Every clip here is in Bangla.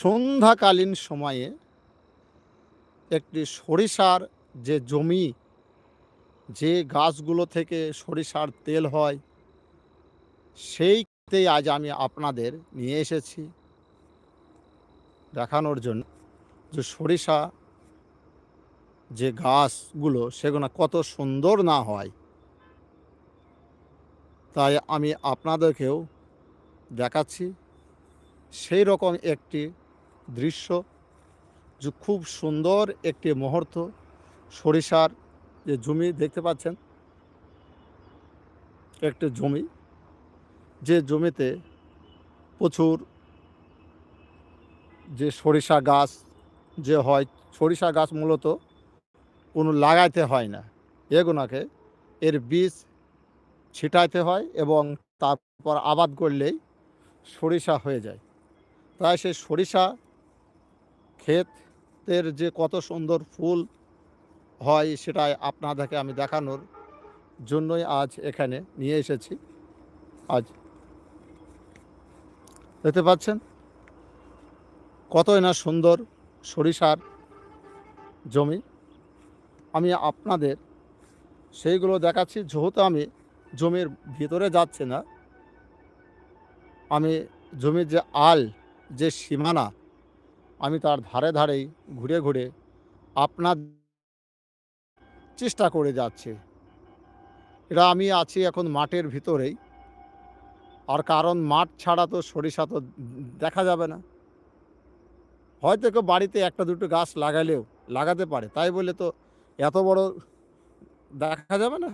সন্ধ্যাকালীন সময়ে একটি সরিষার যে জমি, যে গাছগুলো থেকে সরিষার তেল হয়, সেইতেই আজ আমি আপনাদের নিয়ে এসেছি দেখানোর জন্য যে সরিষা যে গাছগুলো সেগুলো কত সুন্দর না হয়। তাই আমি আপনাদেরকেও দেখাচ্ছি সেই রকম একটি দৃশ্য যে খুব সুন্দর একটি মুহূর্ত, সরিষার যে জমি দেখতে পাচ্ছেন, একটি জমি। যে জমিতে প্রচুর যে সরিষা গাছ যে হয়, সরিষা গাছ মূলত কোনো লাগাইতে হয় না। এগুলোকে এর বীজ ছিটাইতে হয় এবং তারপর আবাদ করলেই সরিষা হয়ে যায়। তাই সেই সরিষা ক্ষেতের যে কত সুন্দর ফুল হয় সেটাই আপনাদেরকে আমি দেখানোর জন্যই আজ এখানে নিয়ে এসেছি। আজ দেখতে পাচ্ছেন? কতই না সুন্দর সরিষার জমি। আমি আপনাদের সেইগুলো দেখাচ্ছি, যেহেতু আমি জমির ভিতরে যাচ্ছি না, আমি জমির যে আল, যে সীমানা আমি তার ধারে ধারেই ঘুরে ঘুরে আপনার চেষ্টা করে যাচ্ছে। এটা আমি আছি এখন মাঠের ভিতরেই। আর কারণ মাঠ ছাড়া তো সরিষা তো দেখা যাবে না। হয়তো কেউ বাড়িতে একটা দুটো গাছ লাগালেও লাগাতে পারে। তাই বলে তো এত বড় দেখা যাবে না?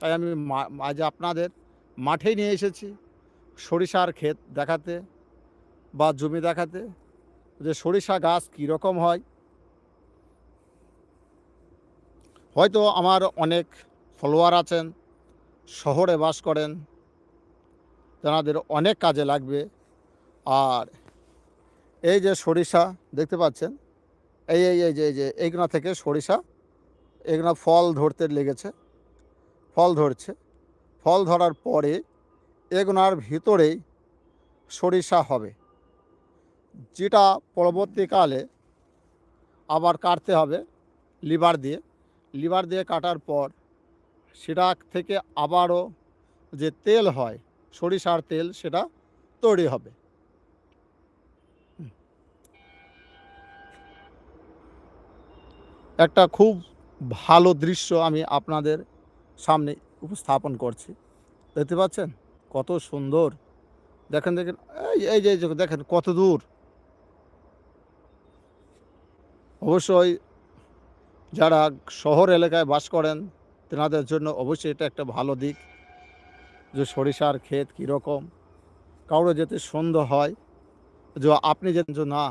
তাই আমি আজ আপনাদের মাঠেই নিয়ে এসেছি। সরিষার ক্ষেত দেখাতে বা জমি দেখাতে। যে সরিষা গাছ কীরকম হয়? হয়তো আমার অনেক ফলোয়ার আছেন, শহরে বাস করেন, তেনাদের অনেক কাজে লাগবে। আর এই যে সরিষা দেখতে পাচ্ছেন, এই এই এই যে এই যে এইগুলো থেকে সরিষা এগুলো ফল ধরতে লেগেছে, ফল ধরছে। ফল ধরার পরে এগুনার ভিতরেই সরিষা হবে। যেটা পরবর্তীকালে আবার কাটতে হবে লিভার দিয়ে। লিভার দিয়ে কাটার পর সেটা থেকে আবারও যে তেল হয়, সরিষার তেল, সেটা তৈরি হবে। একটা খুব ভালো দৃশ্য আমি আপনাদের সামনে উপস্থাপন করছি। দেখতে পাচ্ছেন? কত সুন্দর। দেখেন দেখেন এই যে, দেখেন, কত দূর। অবশ্যই যারা শহর এলাকায় বাস করেন, তেনাদের জন্য অবশ্যই এটা একটা ভালো দিক যে সরিষার ক্ষেত কীরকম কারও যেতে সন্দেহ হয়, যে আপনি যে যে না,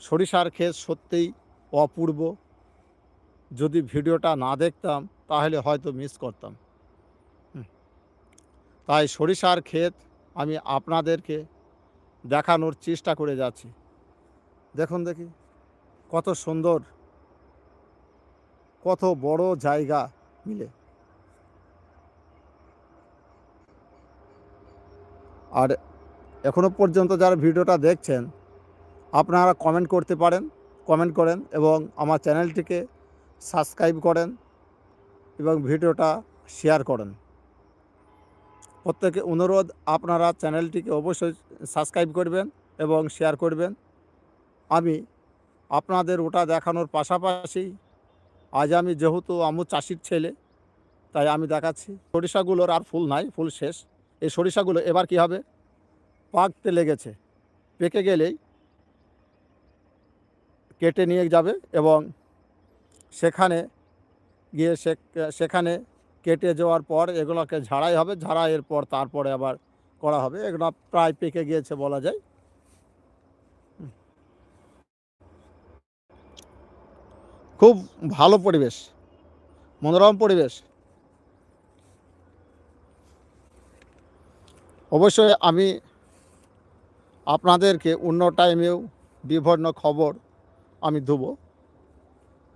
সরিষার ক্ষেত সত্যিই অপূর্ব। যদি ভিডিওটা না দেখতাম, তাহলে হয়তো মিস করতাম। তাই সরিষার ক্ষেত আমি আপনাদেরকে দেখানোর চেষ্টা করে যাচ্ছি। দেখুন দেখি। কত সুন্দর, কত বড় জায়গা মিলে। আর এখনও পর্যন্ত যারা ভিডিওটা দেখছেন, আপনারা কমেন্ট করতে পারেন কমেন্ট করেন এবং আমার চ্যানেলটিকে সাবস্ক্রাইব করেন এবং ভিডিওটা শেয়ার করেন। প্রত্যেকে অনুরোধ, আপনারা চ্যানেলটিকে অবশ্যই সাবস্ক্রাইব করবেন এবং শেয়ার করবেন। আমি আপনাদের ওটা দেখানোর পাশাপাশি আজ আমি যেহেতু আমু চাষির ছেলে, তাই আমি দেখাচ্ছি। সরিষাগুলোর আর ফুল নাই, ফুল শেষ। এই সরিষাগুলো এবার কি হবে? পাকতে লেগেছে। পেকে গেলেই কেটে নিয়ে যাবে এবং সেখানে গিয়ে সেখানে কেটে যাওয়ার পর এগুলোকে ঝাড়াই হবে। ঝাড়াইয়ের পর তারপরে আবার করা হবে। এগুলো প্রায় পেকে গিয়েছে বলা যায়। খুব ভালো পরিবেশ, মনোরম পরিবেশ। অবশ্যই আমি আপনাদেরকে অন্য টাইমেও বিভিন্ন খবর আমি দেবো,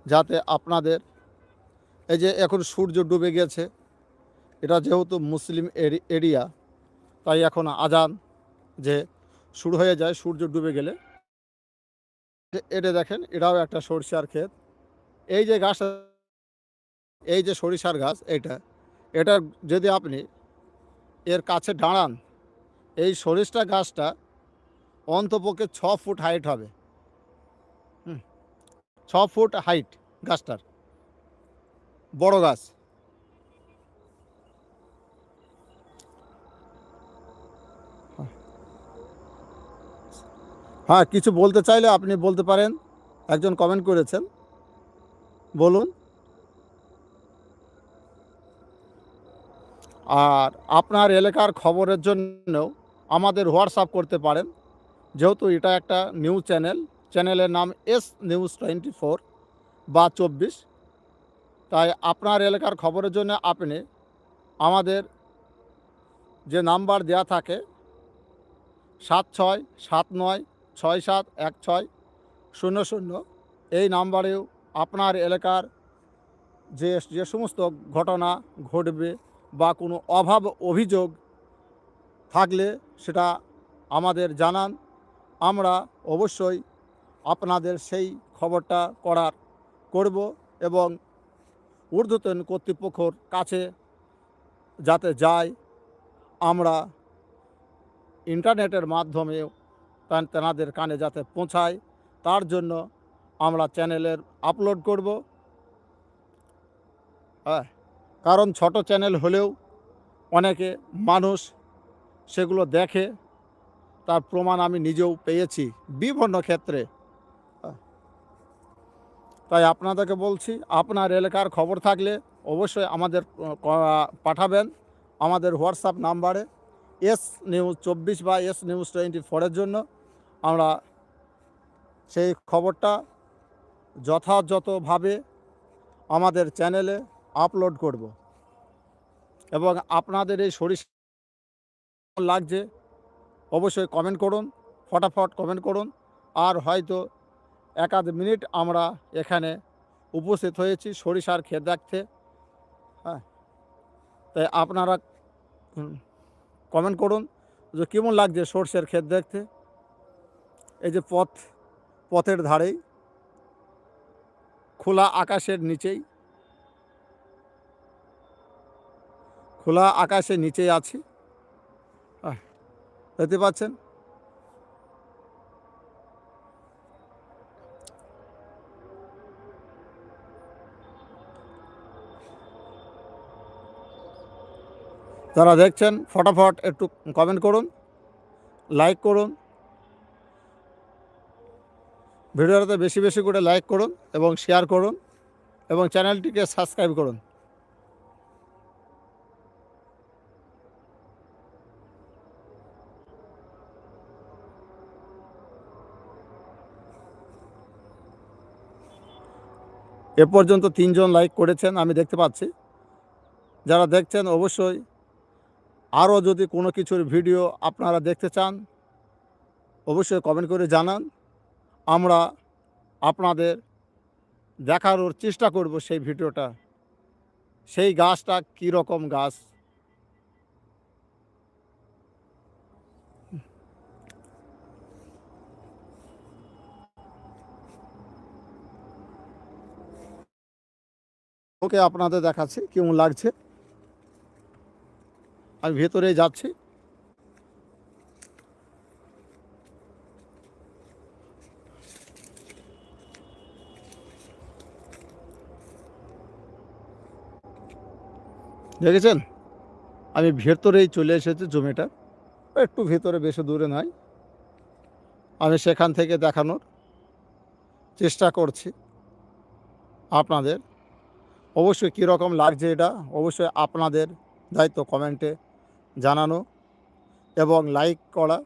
যাতে আপনাদের, এই যে এখন সূর্য ডুবে গেছে, এটা যেহেতু মুসলিম এরি- এরিয়া, তাই এখন আজান যে শুরু হয়ে যায় সূর্য ডুবে গেলে। এটা দেখেন, এটাও একটা সরষার ক্ষেত। এই যে গাছ এই যে সরিষার গাছ এটা এটা যদি আপনি এর কাছে দাঁড়ান এই সরিষা গাছটা অন্তপক্ষে ছ ফুট হাইট হবে। হুম, ছ ফুট হাইট গাছটার। বড় গাছ। হ্যাঁ কিছু বলতে চাইলে আপনি বলতে পারেন। একজন কমেন্ট করেছেন। বলুন। আর আপনার এলাকার খবরের জন্য আমাদের হোয়াটসঅ্যাপ করতে পারেন। যেহেতু এটা একটা নিউজ চ্যানেল, চ্যানেলের নাম এস নিউজ টোয়েন্টি ফোর বা চব্বিশ। তাই আপনার এলাকার খবরের জন্য আপনি আমাদের যে নাম্বার দেয়া থাকে, সাত ছয় সাত নয় ছয় সাত এক ছয় শূন্য শূন্য, এই নাম্বারেও আপনার এলাকার যে যে সমস্ত ঘটনা ঘটবে বা কোনো অভাব অভিযোগ থাকলে সেটা আমাদের জানান। আমরা অবশ্যই আপনাদের সেই খবরটা করার করব এবং ঊর্ধ্বতন কর্তৃপক্ষর কাছে যাতে যায় আমরা ইন্টারনেটের মাধ্যমেও তেনাদের কানে যাতে পৌঁছায়। তার জন্য আমরা চ্যানেলের আপলোড করব হ্যাঁ কারণ ছোট চ্যানেল হলেও অনেকে মানুষ সেগুলো দেখে, তার প্রমাণ আমি নিজেও পেয়েছি বিভিন্ন ক্ষেত্রে হ্যাঁ। তাই আপনাদেরকে বলছি, আপনার এলাকার খবর থাকলে অবশ্যই আমাদের পাঠাবেন আমাদের হোয়াটসঅ্যাপ নাম্বারে এস নিউজ চব্বিশ বা এস নিউজ টোয়েন্টি ফোরের জন্য আমরা সেই খবরটা যথাযথভাবে আমাদের চ্যানেলে আপলোড করব এবং আপনাদের এই সরিষা লাগছে অবশ্যই কমেন্ট করুন, ফটাফট কমেন্ট করুন। আর হয়তো এক আধ মিনিট আমরা এখানে উপস্থিত হয়েছি সরিষার ক্ষেত দেখতে। হ্যাঁ তাই আপনারা কমেন্ট করুন যে কেমন লাগছে সর্ষের ক্ষেত দেখতে। এই যে পথ, পথের ধারেই খোলা আকাশের নিচেই। খোলা আকাশের নিচেই আছি। দেখতে পাচ্ছেন? যারা দেখছেন, ফটাফট একটু কমেন্ট করুন লাইক করুন ভিডিওটাতে বেশি বেশি করে লাইক করুন এবং শেয়ার করুন এবং চ্যানেলটিকে সাবস্ক্রাইব করুন। এ পর্যন্ত তিনজন লাইক করেছেন, আমি দেখতে পাচ্ছি। যারা দেখছেন, অবশ্যই আরও যদি কোনো কিছুর ভিডিও আপনারা দেখতে চান, অবশ্যই কমেন্ট করে জানান। আমরা আপনাদের দেখানোর চেষ্টা করব সেই ভিডিওটা। সেই গাছটা কী রকম গাছ? ওকে আপনাদের দেখাচ্ছি কেমন লাগছে। আমি ভেতরে যাচ্ছি। দেখেছেন? আমি ভেতরেই চলে এসেছি জমিটা। একটু ভেতরে বেশি দূরে নয় আমি সেখান থেকে দেখানোর চেষ্টা করছি আপনাদের। অবশ্যই কীরকম লাগছে এটা, অবশ্যই আপনাদের দায়িত্ব কমেন্টে জানানো এবং লাইক করা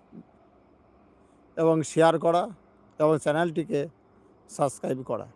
এবং শেয়ার করা এবং চ্যানেলটিকে সাবস্ক্রাইব করা।